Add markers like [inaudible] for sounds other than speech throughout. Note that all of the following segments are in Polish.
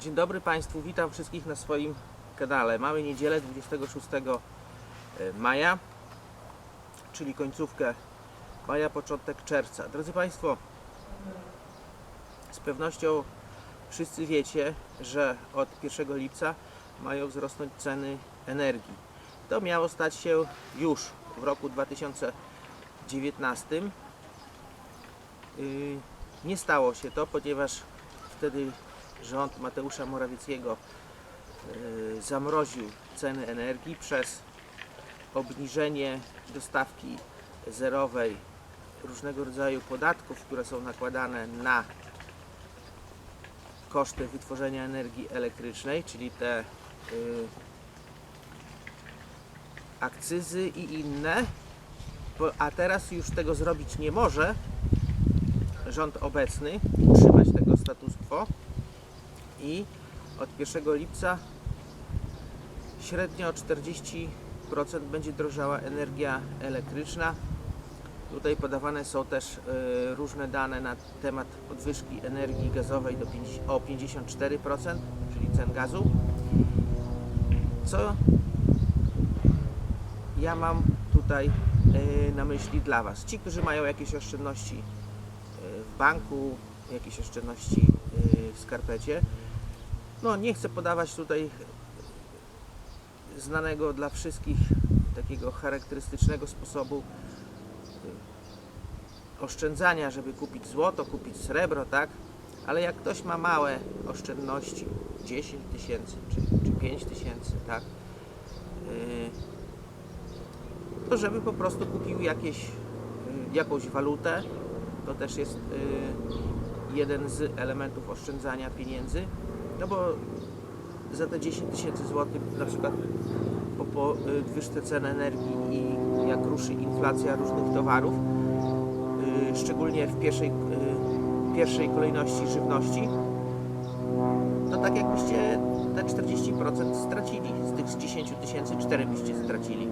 Dzień dobry Państwu, witam wszystkich na swoim kanale. Mamy niedzielę 26 maja, czyli końcówkę maja, początek czerwca. Drodzy Państwo, z pewnością wszyscy wiecie, że od 1 lipca mają wzrosnąć ceny energii. To miało stać się już w roku 2019. Yy, Nie stało się to, ponieważ wtedy rząd Mateusza Morawieckiego yy, zamroził ceny energii przez obniżenie dostawki zerowej różnego rodzaju podatków, które są nakładane na koszty wytworzenia energii elektrycznej, czyli te yy, akcyzy i inne, a teraz już tego zrobić nie może rząd obecny, utrzymać tego status quo i od 1 lipca średnio o 40% będzie drożała energia elektryczna. Tutaj podawane są też y, różne dane na temat podwyżki energii gazowej do 50, o 54%, czyli cen gazu. Co ja mam tutaj y, na myśli dla Was? Ci, którzy mają jakieś oszczędności y, w banku, jakieś oszczędności y, w skarpecie, no nie chcę podawać tutaj znanego dla wszystkich takiego charakterystycznego sposobu oszczędzania, żeby kupić złoto, kupić srebro, tak? Ale jak ktoś ma małe oszczędności, 10 tysięcy czy, czy 5 tysięcy, tak? Y, To żeby po prostu kupił jakieś, y, jakąś walutę, to też jest y, jeden z elementów oszczędzania pieniędzy, no bo za te 10 tysięcy złotych na przykład po podwyżce cen energii i jak ruszy inflacja różnych towarów, y, szczególnie w pierwszej, y, pierwszej kolejności żywności, to tak jakbyście te 40% stracili. Z tych z 10 tysięcy 4 byście stracili.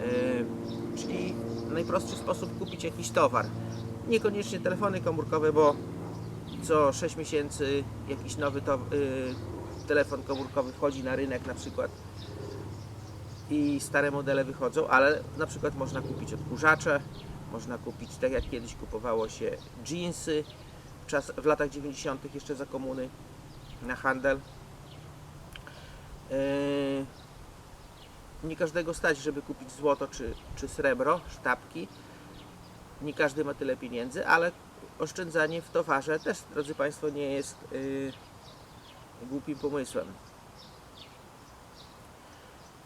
Y, Czyli najprostszy sposób kupić jakiś towar. Niekoniecznie telefony komórkowe, bo co 6 miesięcy jakiś nowy to, y, telefon komórkowy wchodzi na rynek na przykład i stare modele wychodzą, ale na przykład można kupić odkurzacze, można kupić tak jak kiedyś kupowało się jeansy w, czas, w latach 90. jeszcze za komuny na handel. Yy, nie każdego stać, żeby kupić złoto czy, czy srebro, sztabki. Nie każdy ma tyle pieniędzy, ale oszczędzanie w towarze też, drodzy Państwo, nie jest yy, głupim pomysłem.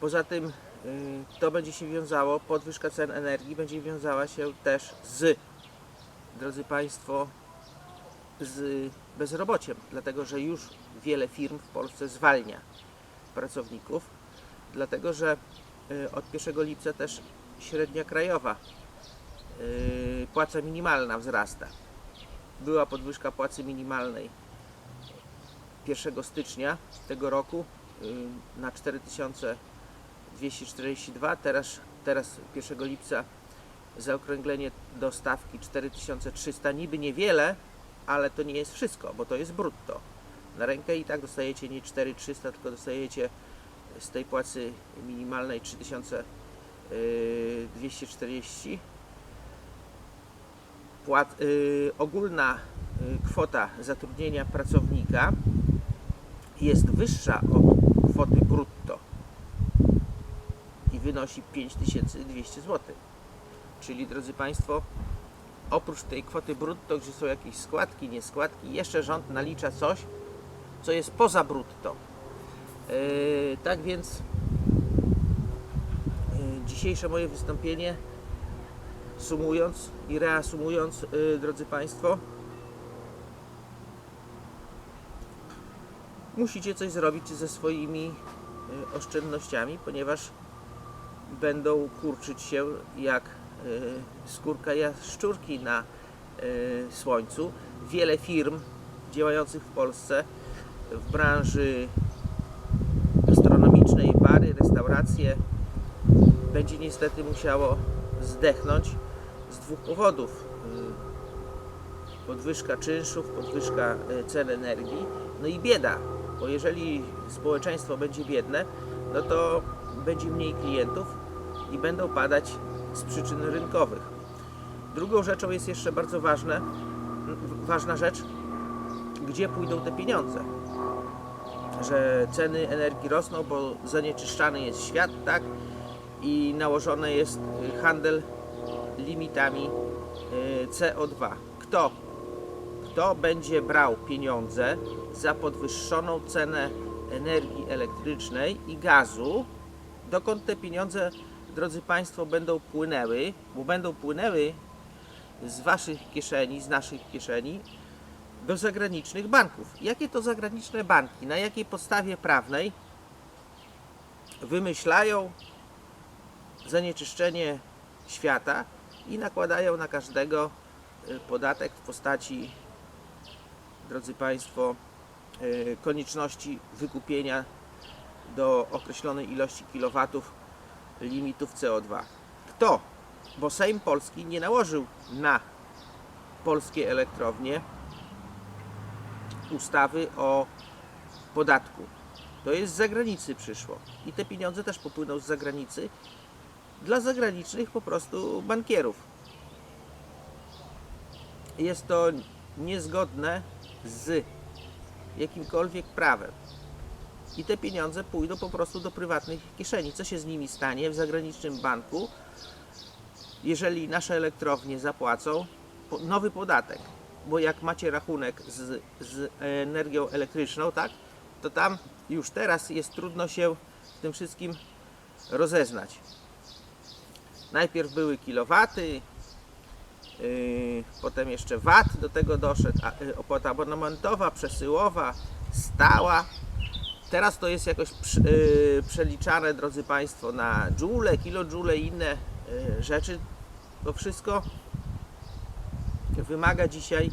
Poza tym yy, to będzie się wiązało, podwyżka cen energii będzie wiązała się też z, drodzy Państwo, z bezrobociem, dlatego że już wiele firm w Polsce zwalnia pracowników, dlatego że yy, od 1 lipca też średnia krajowa yy, płaca minimalna wzrasta. Była podwyżka płacy minimalnej 1 stycznia tego roku yy, na 4242, teraz, teraz 1 lipca zaokrąglenie do stawki 4300, niby niewiele, ale to nie jest wszystko, bo to jest brutto. Na rękę i tak dostajecie nie 4300, tylko dostajecie z tej płacy minimalnej 3240 płat, y, ogólna y, kwota zatrudnienia pracownika jest wyższa od kwoty brutto i wynosi 5200 zł. Czyli drodzy Państwo, oprócz tej kwoty brutto, gdzie są jakieś składki, nieskładki, jeszcze rząd nalicza coś, co jest poza brutto. Yy, tak więc yy, dzisiejsze moje wystąpienie sumując i reasumując, yy, drodzy Państwo, musicie coś zrobić ze swoimi yy, oszczędnościami, ponieważ będą kurczyć się jak yy, skórka jaszczurki na słońcu. Wiele firm działających w Polsce w branży gastronomicznej, bary, restauracje będzie niestety musiało zdechnąć dwóch powodów. Y, Podwyżka czynszów, podwyżka y, cen energii. No i bieda, bo jeżeli społeczeństwo będzie biedne, no to będzie mniej klientów i będą padać z przyczyn rynkowych. Drugą rzeczą jest jeszcze bardzo ważne, ważna rzecz, gdzie pójdą te pieniądze. Że ceny energii rosną, bo zanieczyszczany jest świat, tak? I nałożony jest y, handel limitami y, CO2. Kto? Kto będzie brał pieniądze za podwyższoną cenę energii elektrycznej i gazu? Dokąd te pieniądze, drodzy Państwo, będą płynęły? Bo będą płynęły z Waszych kieszeni, z naszych kieszeni do zagranicznych banków. Jakie to zagraniczne banki? Na jakiej podstawie prawnej wymyślają zanieczyszczenie świata i nakładają na każdego y, podatek w postaci, drodzy Państwo, y, konieczności wykupienia do określonej ilości kilowatów limitów CO2. Kto? Bo Sejm Polski nie nałożył na polskie elektrownie ustawy o podatku. To jest z zagranicy przyszło. I te pieniądze też popłyną z zagranicy dla zagranicznych po prostu bankierów. Jest to niezgodne z jakimkolwiek prawem. I te pieniądze pójdą po prostu do prywatnych kieszeni. Co się z nimi stanie w zagranicznym banku, jeżeli nasze elektrownie zapłacą nowy podatek? Bo jak macie rachunek z, z energią elektryczną, tak, to tam już teraz jest trudno się w tym wszystkim rozeznać. Najpierw były kilowaty, yy, potem jeszcze VAT do tego doszedł, yy, opłata abonamentowa, przesyłowa, stała. Teraz to jest jakoś yy, przeliczane, drodzy Państwo, na dżule, kilodżule i inne rzeczy. To wszystko wymaga dzisiaj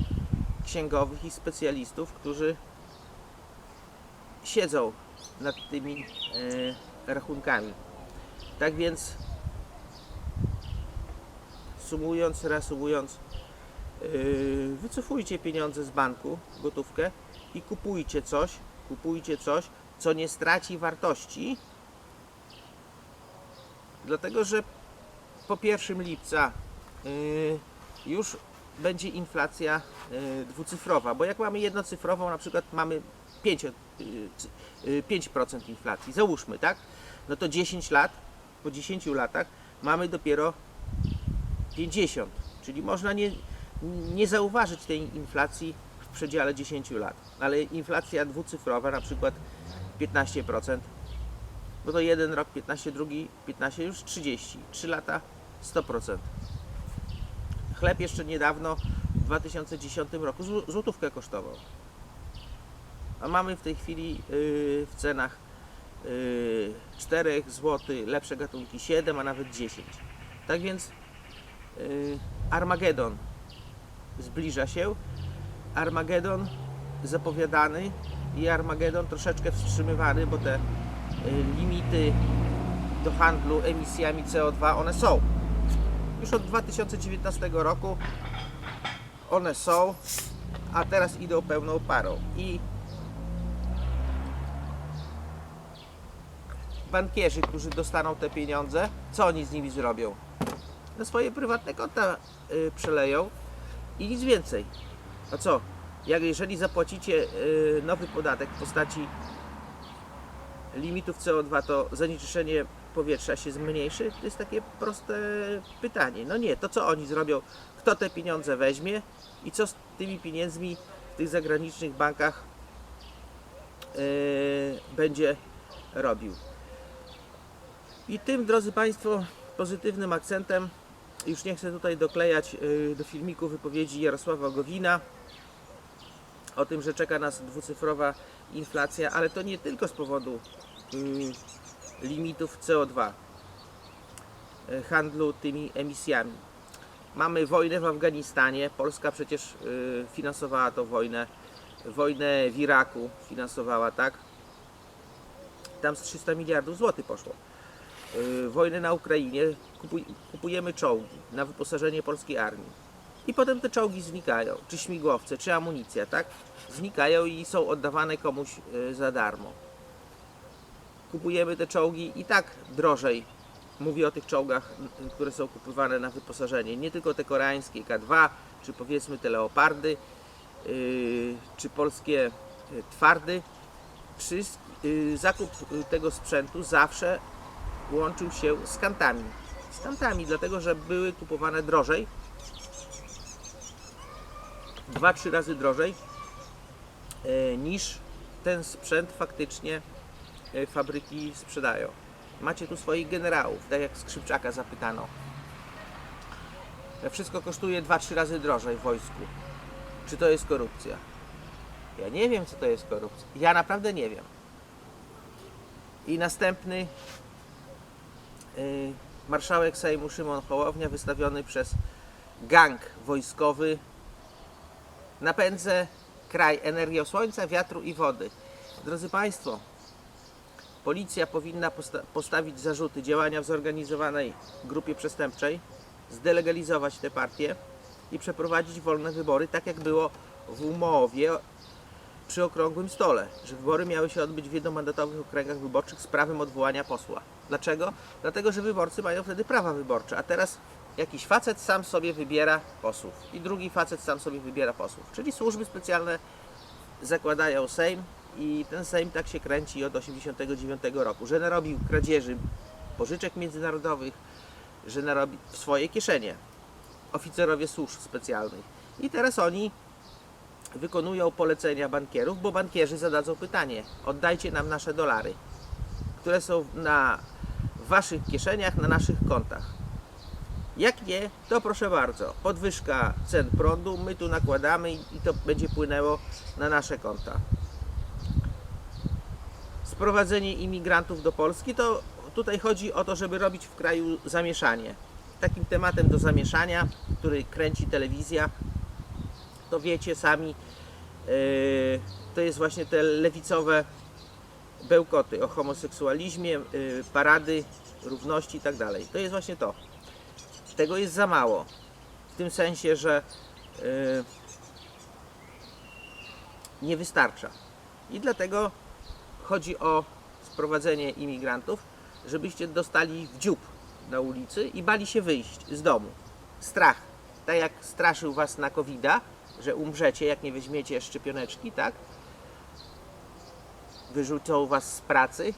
księgowych i specjalistów, którzy siedzą nad tymi rachunkami. Tak więc sumując, reasumując, yy, wycofujcie pieniądze z banku, gotówkę i kupujcie coś, kupujcie coś, co nie straci wartości, dlatego że po 1 lipca yy, już będzie inflacja yy, dwucyfrowa, bo jak mamy jednocyfrową, na przykład mamy 5, yy, yy, 5% inflacji, załóżmy, tak? No to 10 lat, po 10 latach mamy dopiero 50, czyli można nie, nie zauważyć tej inflacji w przedziale 10 lat, ale inflacja dwucyfrowa, na przykład 15%, no to jeden rok 15, drugi 15, już 30, 3 lata 100%. Chleb jeszcze niedawno w 2010 roku zł- złotówkę kosztował. A mamy w tej chwili yy, w cenach yy, 4 zł, lepsze gatunki 7, a nawet 10. Tak więc Armagedon zbliża się. Armagedon zapowiadany i Armagedon troszeczkę wstrzymywany, bo te y, limity do handlu emisjami CO2 one są. Już od 2019 roku one są, a teraz idą pełną parą. I bankierzy, którzy dostaną te pieniądze, co oni z nimi zrobią? Na swoje prywatne konta y, przeleją i nic więcej. A co? Jak jeżeli zapłacicie y, nowy podatek w postaci limitów CO2, to zanieczyszczenie powietrza się zmniejszy? To jest takie proste pytanie. No nie, to co oni zrobią? Kto te pieniądze weźmie i co z tymi pieniędzmi w tych zagranicznych bankach y, będzie robił? I tym, drodzy Państwo, pozytywnym akcentem, już nie chcę tutaj doklejać y, do filmiku wypowiedzi Jarosława Gowina o tym, że czeka nas dwucyfrowa inflacja, ale to nie tylko z powodu y, limitów CO2, y, handlu tymi emisjami. Mamy wojnę w Afganistanie, Polska przecież finansowała tą wojnę, wojnę w Iraku finansowała, tak? Tam z 300 miliardów złotych poszło. Y, wojnę na Ukrainie, kupuj, kupujemy czołgi na wyposażenie polskiej armii. I potem te czołgi znikają, czy śmigłowce, czy amunicja, tak? Znikają i są oddawane komuś y, za darmo. Kupujemy te czołgi i tak drożej. Mówię o tych czołgach, które są kupowane na wyposażenie. Nie tylko te koreańskie K2, czy powiedzmy te leopardy, y, czy polskie twardy. Zakup tego sprzętu zawsze łączył się z kantami. Z kantami, dlatego że były kupowane drożej. Dwa, trzy razy drożej e, niż ten sprzęt faktycznie e, fabryki sprzedają. Macie tu swoich generałów, tak jak Skrzypczaka zapytano. Wszystko kosztuje 2-3 razy drożej w wojsku. Czy to jest korupcja? Ja nie wiem, co to jest korupcja. Ja naprawdę nie wiem. I następny marszałek Sejmu Szymon Hołownia wystawiony przez gang wojskowy napędzę kraj energią słońca, wiatru i wody. Drodzy Państwo, policja powinna posta- postawić zarzuty działania w zorganizowanej grupie przestępczej, zdelegalizować te partie i przeprowadzić wolne wybory, tak jak było w umowie przy okrągłym stole, że wybory miały się odbyć w jednomandatowych okręgach wyborczych z prawem odwołania posła. Dlaczego? Dlatego, że wyborcy mają wtedy prawa wyborcze, a teraz jakiś facet sam sobie wybiera posłów i drugi facet sam sobie wybiera posłów. Czyli służby specjalne zakładają Sejm i ten Sejm tak się kręci od 1989 roku, że narobił kradzieży pożyczek międzynarodowych, że narobi w swoje kieszenie oficerowie służb specjalnych. I teraz oni wykonują polecenia bankierów, bo bankierzy zadadzą pytanie: oddajcie nam nasze dolary, które są na waszych kieszeniach, na naszych kontach. Jak nie, to proszę bardzo, podwyżka cen prądu, my tu nakładamy i to będzie płynęło na nasze konta. Sprowadzenie imigrantów do Polski to tutaj chodzi o to, żeby robić w kraju zamieszanie. Takim tematem do zamieszania, który kręci telewizja, to wiecie sami, yy, to jest właśnie te lewicowe bełkoty o homoseksualizmie, yy, parady równości i tak dalej. To jest właśnie to. Tego jest za mało. W tym sensie, że yy, nie wystarcza. I dlatego chodzi o sprowadzenie imigrantów, żebyście dostali w dziób na ulicy i bali się wyjść z domu. Strach. Tak jak straszył was na covid że umrzecie, jak nie weźmiecie szczepioneczki, tak? Wyrzucą was z pracy,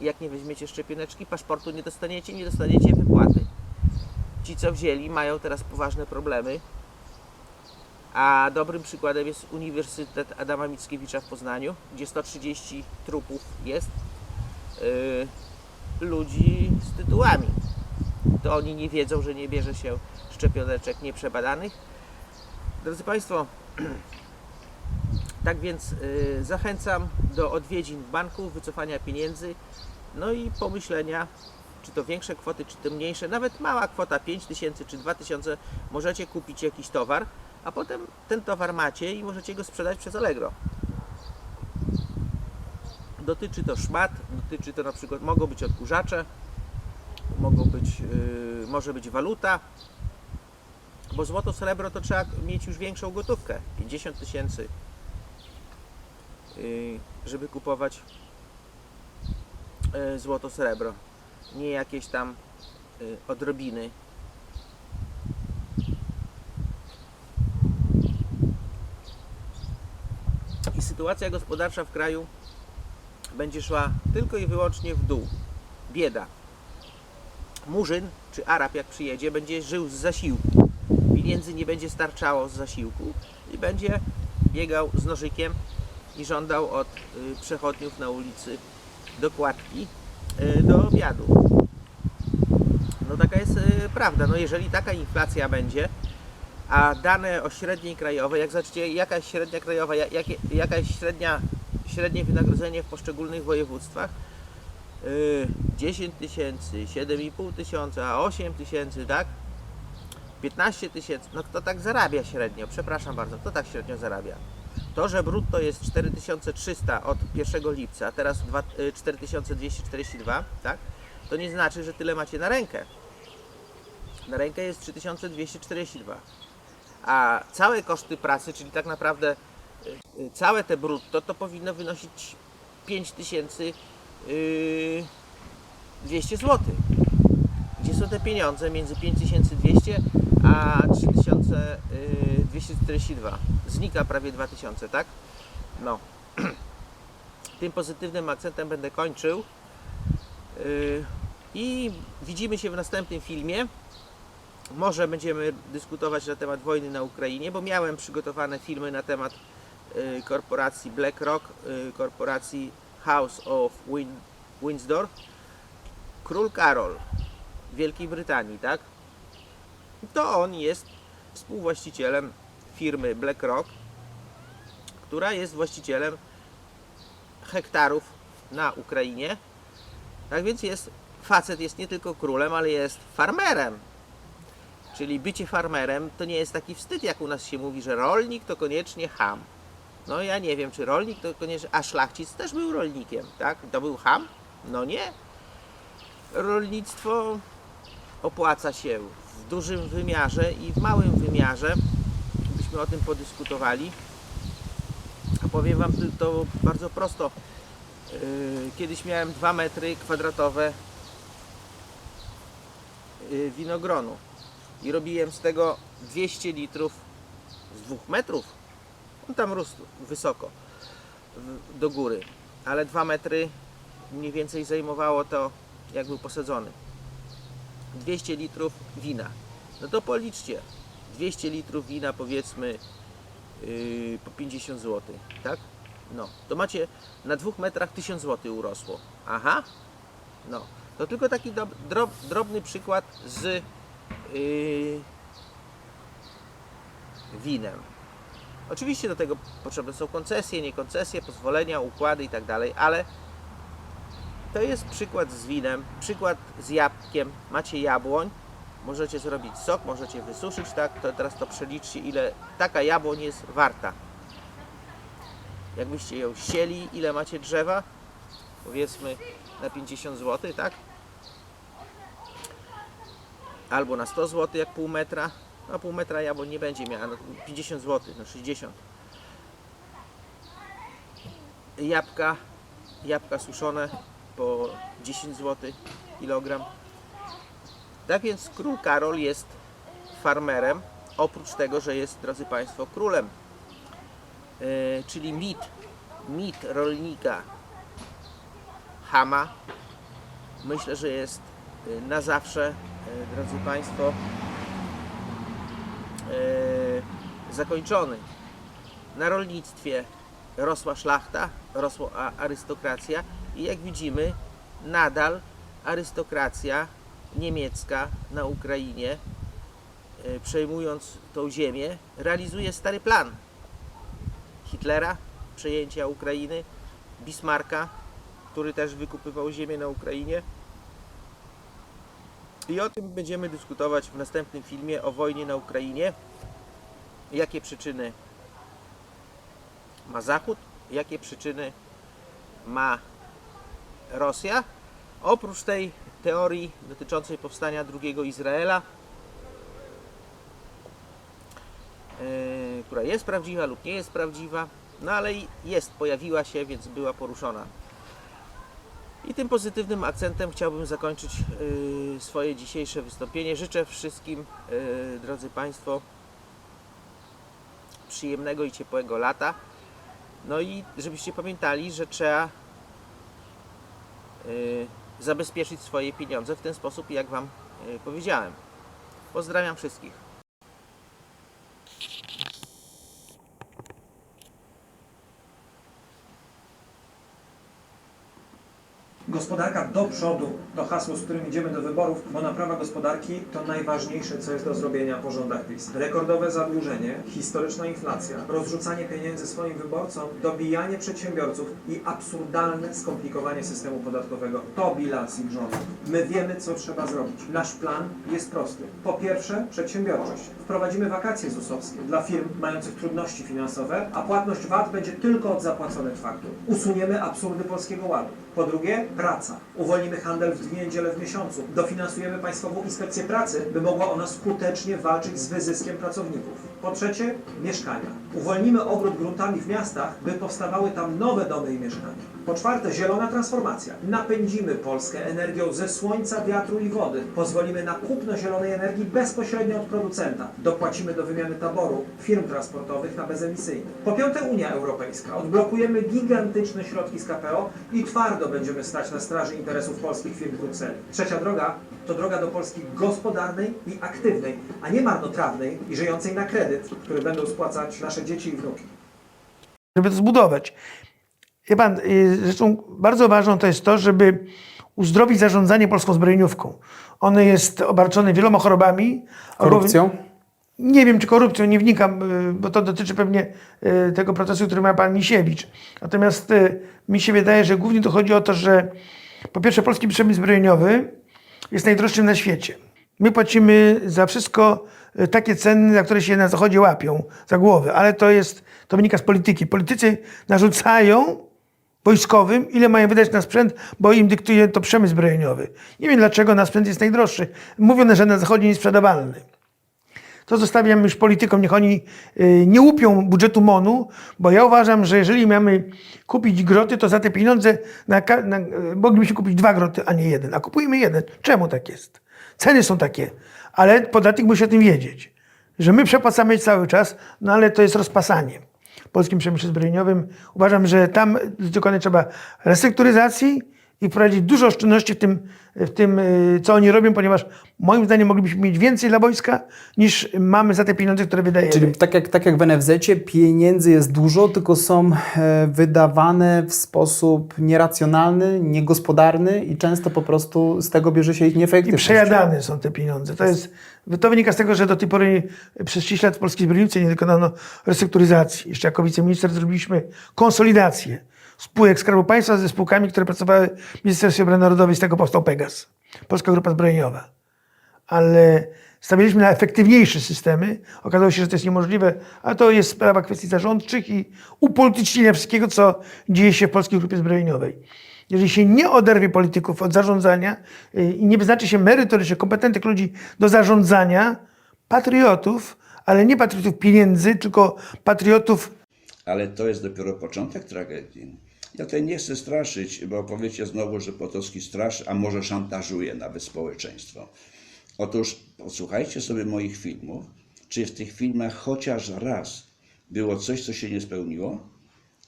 jak nie weźmiecie szczepioneczki, paszportu nie dostaniecie, nie dostaniecie wypłaty. Ci, co wzięli, mają teraz poważne problemy. A dobrym przykładem jest Uniwersytet Adama Mickiewicza w Poznaniu, gdzie 130 trupów jest yy, ludzi z tytułami. To oni nie wiedzą, że nie bierze się szczepioneczek nieprzebadanych. Drodzy Państwo, [clears throat] tak więc yy, zachęcam do odwiedzin w banku, wycofania pieniędzy, no i pomyślenia, czy to większe kwoty, czy to mniejsze, nawet mała kwota 5000 czy 2000, możecie kupić jakiś towar, a potem ten towar macie i możecie go sprzedać przez Allegro. Dotyczy to szmat, dotyczy to na przykład, mogą być odkurzacze, mogą być, yy, może być waluta, bo złoto, srebro to trzeba mieć już większą gotówkę, 50 tysięcy, yy, żeby kupować yy, złoto, srebro, nie jakieś tam yy, odrobiny. I sytuacja gospodarcza w kraju będzie szła tylko i wyłącznie w dół. Bieda. Murzyn czy Arab, jak przyjedzie, będzie żył z zasiłku. Pieniędzy nie będzie starczało z zasiłku i będzie biegał z nożykiem i żądał od y, przechodniów na ulicy dokładki y, do obiadu. No taka jest y, prawda. No jeżeli taka inflacja będzie, a dane o średniej krajowej, jak zobaczycie jakaś średnia krajowa, ja- jakie, jakaś średnia, średnie wynagrodzenie w poszczególnych województwach, yy, 10 tysięcy, 7,5 tysiąca, 8 tysięcy, tak? 15 tysięcy, no kto tak zarabia średnio? Przepraszam bardzo, kto tak średnio zarabia? To, że brutto jest 4300 od 1 lipca, a teraz dwa- y, 4242, tak? To nie znaczy, że tyle macie na rękę. Na rękę jest 3242. a całe koszty pracy, czyli tak naprawdę y, y, całe te brutto, to powinno wynosić 5200 zł. Gdzie są te pieniądze między 5200 a 3242? Znika prawie 2000, tak? No. [clears throat] Tym pozytywnym akcentem będę kończył. Yy, I widzimy się w następnym filmie. Może będziemy dyskutować na temat wojny na Ukrainie, bo miałem przygotowane filmy na temat y, korporacji BlackRock, y, korporacji House of Win Windsor, Król Karol Wielkiej Brytanii, tak? To on jest współwłaścicielem firmy BlackRock, która jest właścicielem hektarów na Ukrainie. Tak więc jest, facet jest nie tylko królem, ale jest farmerem. Czyli bycie farmerem to nie jest taki wstyd, jak u nas się mówi, że rolnik to koniecznie ham. No ja nie wiem, czy rolnik to koniecznie, a szlachcic też był rolnikiem, tak? To był ham? No nie. Rolnictwo opłaca się w dużym wymiarze i w małym wymiarze. Byśmy o tym podyskutowali. A powiem Wam to bardzo prosto. Yy, Kiedyś miałem 2 metry kwadratowe yy, winogronu i robiłem z tego 200 litrów z 2 metrów. On tam rósł wysoko do góry, ale 2 metry mniej więcej zajmowało to, jak był posadzony. 200 litrów wina. No to policzcie. 200 litrów wina powiedzmy yy, po 50 zł, tak? No, to macie na dwóch metrach 1000 zł urosło. Aha, no, to tylko taki dob- drob, drobny przykład z yy, winem. Oczywiście do tego potrzebne są koncesje, nie koncesje, pozwolenia, układy i tak dalej, ale to jest przykład z winem, przykład z jabłkiem. Macie jabłoń, możecie zrobić sok, możecie wysuszyć, tak? To teraz to przeliczcie, ile taka jabłoń jest warta. Jakbyście ją sieli, ile macie drzewa? Powiedzmy na 50 zł, tak? Albo na 100 zł, jak pół metra. No pół metra jabłoń nie będzie miała, no 50 zł, no 60. Jabłka, jabłka suszone po 10 zł kilogram. Tak więc król Karol jest farmerem, oprócz tego, że jest, drodzy Państwo, królem. E, czyli mit, mit rolnika Hama, myślę, że jest e, na zawsze, e, drodzy Państwo, zakończony. Na rolnictwie rosła szlachta, rosła arystokracja i jak widzimy, nadal arystokracja niemiecka na Ukrainie, e, przejmując tą ziemię, realizuje stary plan Hitlera, przejęcia Ukrainy, Bismarcka, który też wykupywał ziemię na Ukrainie. I o tym będziemy dyskutować w następnym filmie o wojnie na Ukrainie. Jakie przyczyny ma Zachód, jakie przyczyny ma Rosja. Oprócz tej teorii dotyczącej powstania drugiego Izraela, yy, która jest prawdziwa lub nie jest prawdziwa, no ale jest, pojawiła się, więc była poruszona. I tym pozytywnym akcentem chciałbym zakończyć yy, swoje dzisiejsze wystąpienie. Życzę wszystkim, yy, drodzy Państwo, przyjemnego i ciepłego lata. No i żebyście pamiętali, że trzeba zabezpieczyć swoje pieniądze w ten sposób, jak Wam yy, powiedziałem. Pozdrawiam wszystkich. Gospodarka do przodu to hasło, z którym idziemy do wyborów, bo naprawa gospodarki to najważniejsze, co jest do zrobienia po rządach PiS. Rekordowe zadłużenie, historyczna inflacja, rozrzucanie pieniędzy swoim wyborcom, dobijanie przedsiębiorców i absurdalne skomplikowanie systemu podatkowego. To bilans ich rządów. My wiemy, co trzeba zrobić. Nasz plan jest prosty. Po pierwsze, przedsiębiorczość. Wprowadzimy wakacje ZUS-owskie dla firm mających trudności finansowe, a płatność VAT będzie tylko od zapłaconych faktur. Usuniemy absurdy Polskiego Ładu. Po drugie, praca. Uwolnimy handel w dwie niedziele w miesiącu. Dofinansujemy Państwową Inspekcję Pracy, by mogła ona skutecznie walczyć z wyzyskiem pracowników. Po trzecie, mieszkania. Uwolnimy ogród gruntami w miastach, by powstawały tam nowe domy i mieszkania. Po czwarte, zielona transformacja. Napędzimy Polskę energią ze słońca, wiatru i wody. Pozwolimy na kupno zielonej energii bezpośrednio od producenta. Dopłacimy do wymiany taboru firm transportowych na bezemisyjne. Po piąte, Unia Europejska. Odblokujemy gigantyczne środki z KPO i twardo będziemy stać na straży interesów polskich firm w Brukseli. Trzecia droga to droga do Polski gospodarnej i aktywnej, a nie marnotrawnej i żyjącej na kredyt, który będą spłacać nasze dzieci i wnuki. żeby to zbudować. Wie pan, y, zresztą bardzo ważną to jest to, żeby uzdrowić zarządzanie polską zbrojeniówką. Ono jest obarczone wieloma chorobami. Korupcją? Nie wiem, czy korupcją, nie wnikam, y, bo to dotyczy pewnie y, tego procesu, który ma pan Misiewicz. Natomiast mi się wydaje, że głównie to chodzi o to, że po pierwsze polski przemysł zbrojeniowy jest najdroższym na świecie. My płacimy za wszystko takie ceny, za które się na zachodzie łapią za głowę, ale to jest, to wynika z polityki. Politycy narzucają wojskowym, ile mają wydać na sprzęt, bo im dyktuje to przemysł zbrojeniowy. Nie wiem dlaczego na sprzęt jest najdroższy. Mówią, że na zachodzie niesprzedawalny. To zostawiam już politykom, niech oni y, nie łupią budżetu MONU, bo ja uważam, że jeżeli mamy kupić groty, to za te pieniądze na, na, y, moglibyśmy kupić dwa groty, a nie jeden. A kupujemy jeden. Czemu tak jest? Ceny są takie, ale podatnik musi o tym wiedzieć, że my przepłacamy cały czas, no ale to jest rozpasanie. W polskim przemyśle zbrojeniowym uważam, że tam dokonać trzeba restrukturyzacji i wprowadzić dużo oszczędności w tym, w tym, y, co oni robią, ponieważ moim zdaniem moglibyśmy mieć więcej dla wojska, niż mamy za te pieniądze, które wydajemy. Czyli tak jak, tak jak w NFZ-cie pieniędzy jest dużo, tylko są e, wydawane w sposób nieracjonalny, niegospodarny i często po prostu z tego bierze się ich I nieefektywność. przejadane są te pieniądze. To, jest, to wynika z tego, że do tej pory przez 6 lat w polskiej zbrojenicy nie dokonano restrukturyzacji. Jeszcze jako wiceminister zrobiliśmy konsolidację spółek Skarbu Państwa ze spółkami, które pracowały w Ministerstwie Obrony Narodowej. Z tego powstał Pegas, Polska Grupa Zbrojeniowa. Ale stawiliśmy na efektywniejsze systemy. Okazało się, że to jest niemożliwe, a to jest sprawa kwestii zarządczych i upolitycznienia wszystkiego, co dzieje się w Polskiej Grupie Zbrojeniowej. Jeżeli się nie oderwie polityków od zarządzania y, i nie wyznaczy się merytorycznie kompetentnych ludzi do zarządzania, patriotów, ale nie patriotów pieniędzy, tylko patriotów Ale to jest dopiero początek tragedii. Ja tutaj nie chcę straszyć, bo powiecie znowu, że Potocki straszy, a może szantażuje nawet społeczeństwo. Otóż posłuchajcie sobie moich filmów. Czy w tych filmach chociaż raz było coś, co się nie spełniło?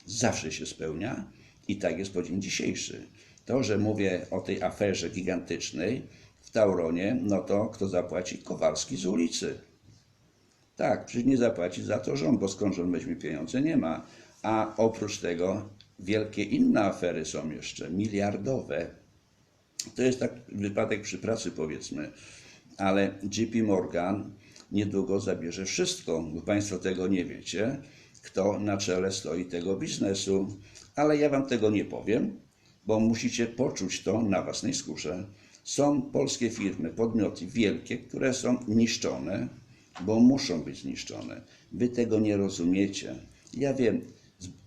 Zawsze się spełnia i tak jest po dzień dzisiejszy. To, że mówię o tej aferze gigantycznej w Tauronie, no to kto zapłaci? Kowalski z ulicy. Tak, przecież nie zapłaci za to rząd, bo skąd rząd weźmie pieniądze? Nie ma. A oprócz tego wielkie inne afery są jeszcze, miliardowe. To jest tak wypadek przy pracy powiedzmy, ale JP Morgan niedługo zabierze wszystko, bo Państwo tego nie wiecie, kto na czele stoi tego biznesu, ale ja Wam tego nie powiem, bo musicie poczuć to na własnej skórze. Są polskie firmy, podmioty wielkie, które są niszczone, bo muszą być zniszczone. Wy tego nie rozumiecie. Ja wiem,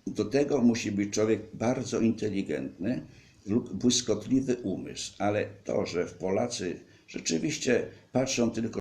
do tego musi być człowiek bardzo inteligentny lub błyskotliwy umysł, ale to, że Polacy rzeczywiście patrzą tylko